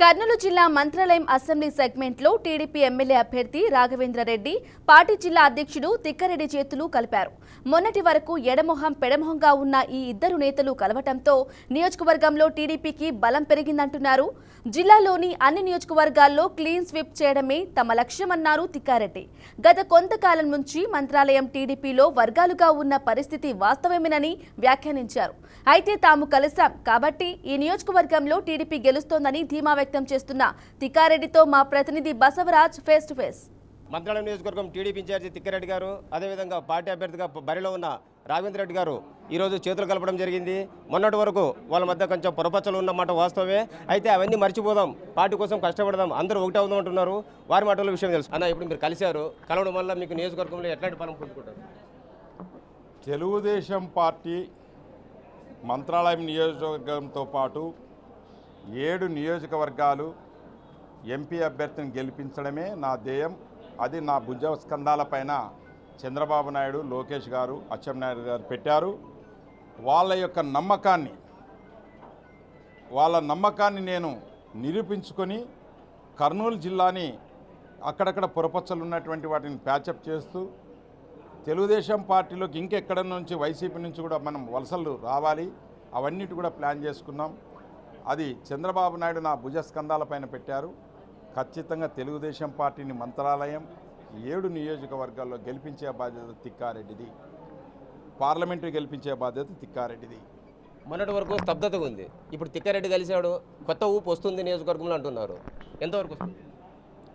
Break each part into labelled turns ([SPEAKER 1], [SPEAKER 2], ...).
[SPEAKER 1] కర్నూలు జిల్లా మంత్రాలయం అసెంబ్లీ సెగ్మెంట్లో TDP MLA అభ్యర్థి రాఘవేంద్రరెడ్డి పార్టీ జిల్లా అధ్యక్షుడు తిక్కారెడ్డి చేతులు కలిపారు. మొన్నటి వరకు ఎడమొహం పెడమొహంగా ఉన్న ఈ ఇద్దరు నేతలు కలవటంతో నియోజకవర్గంలో టీడీపీకి బలం పెరిగిందంటున్నారు. జిల్లాలోని అన్ని నియోజకవర్గాల్లో క్లీన్ స్వీప్ చేయడమే తమ లక్ష్యమన్నారు తిక్కారెడ్డి. గత కొంతకాలం నుంచి మంత్రాలయం టీడీపీలో వర్గాలుగా ఉన్న పరిస్థితి వాస్తవమేనని వ్యాఖ్యానించారు. అయితే తాము కలిశాం కాబట్టి ఈ నియోజకవర్గంలో టీడీపీ గెలుస్తోందని ధీమా వ్యక్తం చేస్తున్న తిక్కారెడ్డితో మా ప్రతినిధి Basavaraj face to face.
[SPEAKER 2] Mantralayam నియోజకవర్గం టీడీపీ ఇన్ఛార్జి తిక్కిరెడ్డి గారు అదేవిధంగా పార్టీ అభ్యర్థిగా బరిలో ఉన్న రాఘవేంద్ర రెడ్డి గారు ఈరోజు చేతులు కలపడం జరిగింది. మొన్నటి వరకు వాళ్ళ మధ్య కొంచెం పొరపచ్చలు ఉన్నమాట వాస్తవమే. అయితే అవన్నీ మర్చిపోదాం పార్టీ కోసం కష్టపడదాం అందరూ ఒకటే అవుదాం అంటున్నారు. వారి మాటల విషయం తెలుసు. అన్న ఇప్పుడు మీరు కలిశారు. కలవడం వల్ల మీకు నియోజకవర్గంలో ఎట్లాంటి బలం పొందుకుంటారు
[SPEAKER 3] తెలుగుదేశం పార్టీ మంత్రాలయం నియోజకవర్గంతో పాటు ఏడు నియోజకవర్గాలు ఎంపీ అభ్యర్థిని గెలిపించడమే నా ధ్యేయం. అది నా భుజస్కంధాలపైన చంద్రబాబు నాయుడు లోకేష్ గారు అచ్చెన్నాయుడు గారు పెట్టారు. వాళ్ళ యొక్క నమ్మకాన్ని వాళ్ళ నమ్మకాన్ని నేను నిరూపించుకొని కర్నూలు జిల్లాని అక్కడక్కడ పొరపచ్చలు ఉన్నటువంటి వాటిని ప్యాచప్ చేస్తూ తెలుగుదేశం పార్టీలోకి ఇంకెక్కడ నుంచి వైసీపీ నుంచి కూడా మనం వలసలు రావాలి. అవన్నిటి కూడా ప్లాన్ చేసుకున్నాం. అది చంద్రబాబు నాయుడు నా భుజస్కంధాలపైన పెట్టారు. ఖచ్చితంగా తెలుగుదేశం పార్టీని మంత్రాలయం ఏడు నియోజకవర్గాల్లో గెలిపించే బాధ్యత తిక్కారెడ్డిది. పార్లమెంటు గెలిపించే బాధ్యత తిక్కారెడ్డిది.
[SPEAKER 2] మొన్నటి వరకు స్తబ్దతగా ఉంది. ఇప్పుడు తిక్కారెడ్డి కలిశాడు కొత్త ఊపు వస్తుంది నియోజకవర్గంలో అంటున్నారు. ఎంతవరకు వస్తుంది?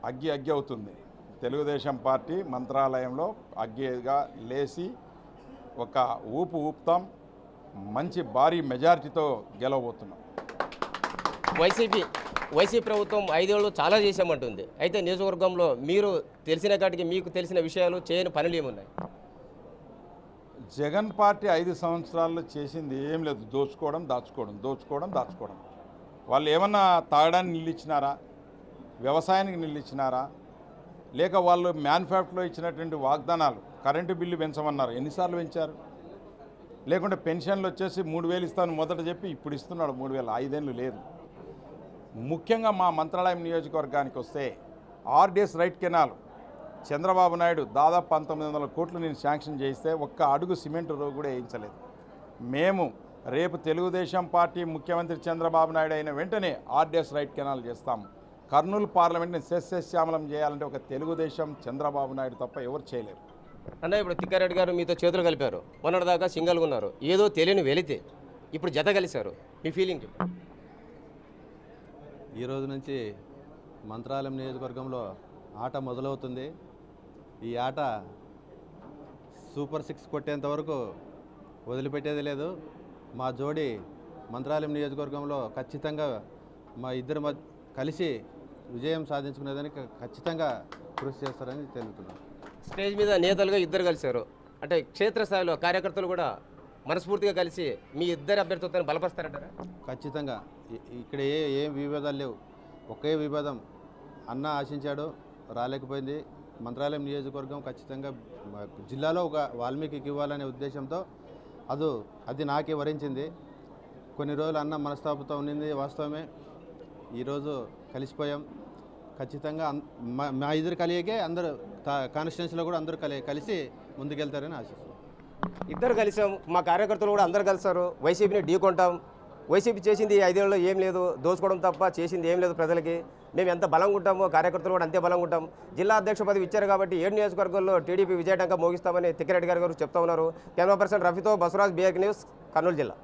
[SPEAKER 3] అగ్గి అగ్గి అవుతుంది. తెలుగుదేశం పార్టీ మంత్రాలయంలో అగ్గిగా లేచి ఒక ఊపు ఊపుతాం. మంచి భారీ మెజారిటీతో గెలవబోతున్నాం.
[SPEAKER 2] వైసీపీ వైసీపీ ప్రభుత్వం ఐదేళ్ళు చాలా చేసామంటుంది అయితే నియోజకవర్గంలో మీరు తెలిసిన కాటికి మీకు తెలిసిన విషయాలు చేయని పనులు ఏమున్నాయి?
[SPEAKER 3] జగన్ పార్టీ ఐదు సంవత్సరాల్లో చేసింది ఏం లేదు. దోచుకోవడం దాచుకోవడం దోచుకోవడం దాచుకోవడం. వాళ్ళు ఏమన్నా తాగడానికి నిలిచినారా? వ్యవసాయానికి నీళ్ళు లేక వాళ్ళు మ్యానుఫ్యాక్చర్లో ఇచ్చినటువంటి వాగ్దానాలు కరెంటు బిల్లు పెంచమన్నారు. ఎన్నిసార్లు పెంచారు? లేకుంటే పెన్షన్లు వచ్చేసి మూడు వేలు ఇస్తాను మొదట చెప్పి ఇప్పుడు ఇస్తున్నాడు మూడు వేలు. ఐదేళ్ళు లేదు. ముఖ్యంగా మా మంత్రాలయం నియోజకవర్గానికి వస్తే RDS right canal Chandrababu Naidu దాదాపు పంతొమ్మిది వందల కోట్లు నేను శాంక్షన్ చేయిస్తే ఒక్క అడుగు సిమెంట్ రోగు కూడా వేయించలేదు. మేము రేపు తెలుగుదేశం పార్టీ ముఖ్యమంత్రి చంద్రబాబు నాయుడు అయిన వెంటనే ఆర్డిఎస్ రైట్ కెనాల్ చేస్తాం కర్నూలు పార్లమెంట్ని శస్యశ్యామలం చేయాలంటే ఒక తెలుగుదేశం చంద్రబాబు నాయుడు తప్ప ఎవరు చేయలేరు.
[SPEAKER 2] అన్న ఇప్పుడు తిక్కారెడ్డి గారు మీతో చేతులు కలిపారు. మొన్నటిదాకా సింగల్గా ఉన్నారు. ఏదో తెలియని వెళితే ఇప్పుడు జత కలిశారు. మీ ఫీలింగ్ ఈరోజు
[SPEAKER 4] ఈ రోజు నుంచి మంత్రాలయం నియోజకవర్గంలో ఆట మొదలవుతుంది. ఈ ఆట సూపర్ సిక్స్ కొట్టేంత వరకు వదిలిపెట్టేది లేదు. మా జోడి మంత్రాలయం నియోజకవర్గంలో ఖచ్చితంగా మా ఇద్దరు కలిసి విజయం సాధించుకునేదానికి ఖచ్చితంగా కృషి చేస్తారని తెలుపుతున్నాను
[SPEAKER 2] స్టేజ్ మీద నేతలుగా ఇద్దరు కలిశారు. అంటే క్షేత్రస్థాయిలో కార్యకర్తలు కూడా మనస్ఫూర్తిగా కలిసి మీ ఇద్దరు అభ్యర్థులతో బలపరుస్తారంటారా?
[SPEAKER 4] ఖచ్చితంగా. ఇక్కడ ఏ ఏ వివాదాలు లేవు. ఒకే వివాదం అన్న ఆశించాడు రాలేకపోయింది. మంత్రాలయం నియోజకవర్గం ఖచ్చితంగా జిల్లాలో ఒక వాల్మీకి ఇవ్వాలనే ఉద్దేశంతో అది అది నాకే వరించింది. కొన్ని రోజులు అన్న మనస్తాపంతో ఉండింది వాస్తవమే. ఈరోజు కలిసిపోయాం. ఖచ్చితంగా మా- మా ఇద్దరు కలియకే అందరూ కాన్స్టిట్యున్సీలో కూడా అందరూ కలి కలిసి ముందుకెళ్తారని ఆశిస్తున్నాం.
[SPEAKER 2] ఇద్దరు కలిసాం మా కార్యకర్తలు కూడా అందరు కలిసారు. వైసీపీని ఢీకొంటాం వైసీపీ చేసింది ఐదేళ్ళలో ఏం లేదు. దోచుకోవడం తప్ప చేసింది ఏం లేదు ప్రజలకి. మేము ఎంత బలంగా ఉంటామో కార్యకర్తలు కూడా అంతే బలంగా ఉంటాం. జిల్లా అధ్యక్ష పదవి ఇచ్చారు కాబట్టి ఏడు నియోజకవర్గాల్లో టీడీపీ విజయటంగా మోగిస్తామని తిక్కిరెడ్డి గారు గారు చెప్తా ఉన్నారు. కెమెరా పర్సన్ రఫీతో బసవరాజ్ బిఆర్ న్యూస్ కర్నూలు జిల్లా.